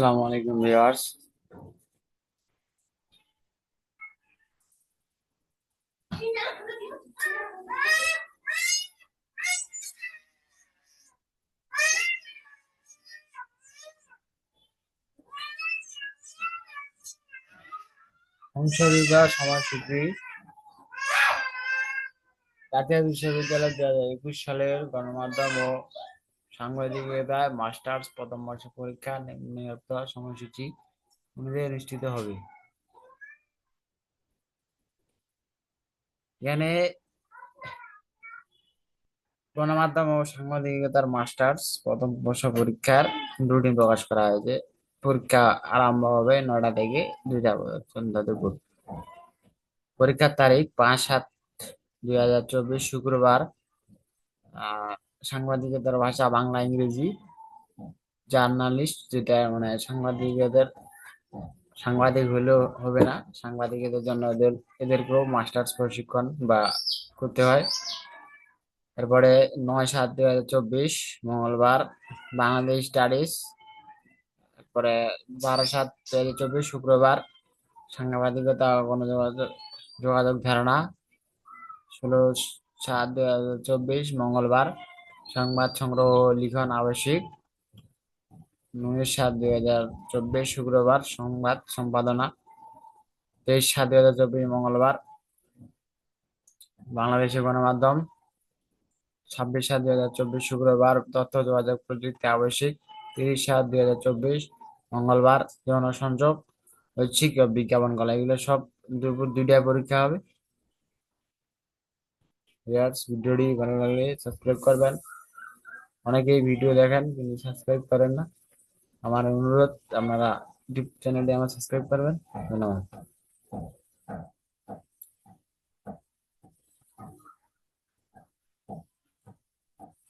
আসসালামু আলাইকুম ভিউয়ার্স। জাতীয় বিশ্ববিদ্যালয় দু হাজার একুশ সালের গণমাধ্যম ও সাংবাদিকতায় মাস্টার্স, প্রথম বর্ষ পরীক্ষা নিয়োক্ত সময়সূচি অনুযায়ী অনুষ্ঠিত হবে। এখানে গণমাধ্যম ও সাংবাদিকতার মাস্টার্স, প্রথম বর্ষ পরীক্ষার রুটিন প্রকাশ করা হয়েছে। পরীক্ষা আরম্ভ হবে নয়টা থেকে দুইটা সন্ধ্যা দুপুর। পরীক্ষার তারিখ পাঁচ সাত দুই হাজার চব্বিশ শুক্রবার সাংবাদিকতার ভাষা বাংলা, ইংরেজি। জার্নালিস্ট যেটা মানে সাংবাদিকদের সাংবাদিক হলেও হবে না। সাংবাদিকদের জন্য এদের, এদেরকেও মাস্টার্স প্রশিক্ষণ বা করতে হয়। এরপরে নয় সাত দুই হাজার চব্বিশ, মঙ্গলবার, বাংলাদেশ স্টাডিজ। তারপরে বারো সাত দুই হাজার চব্বিশ, শুক্রবার, সাংবাদিকতা গণযোগাযোগ, যোগাযোগ ধারণা। ষোলো সাত দুই হাজার চব্বিশ, মঙ্গলবার সংবাদ সংগ্রহ লিখন আবশ্যিক। নয় সাত দুই হাজার চব্বিশ শুক্রবার সংবাদ সম্পাদনা। তেইশ সাত দুই হাজার চব্বিশ মঙ্গলবার বাংলাদেশের গণমাধ্যম। ছাব্বিশ সাত দুই হাজার চব্বিশ শুক্রবার তথ্য যোগাযোগ প্রযুক্তি আবশ্যিক। তিরিশ সাত দুই হাজার চব্বিশ মঙ্গলবার জনসংযোগ, ঐচ্ছিক বিজ্ঞাপন কলা, এগুলো সব দুপুর দুইটায় পরীক্ষা হবে। ভিডিওটি ভালো লাগলে সাবস্ক্রাইব করবেন। অনেকেই ভিডিও দেখেন কিন্তু সাবস্ক্রাইব করেন না। আমার অনুরোধ, আপনারা ইউটিউব চ্যানেলটি আমার সাবস্ক্রাইব করবেন। ধন্যবাদ।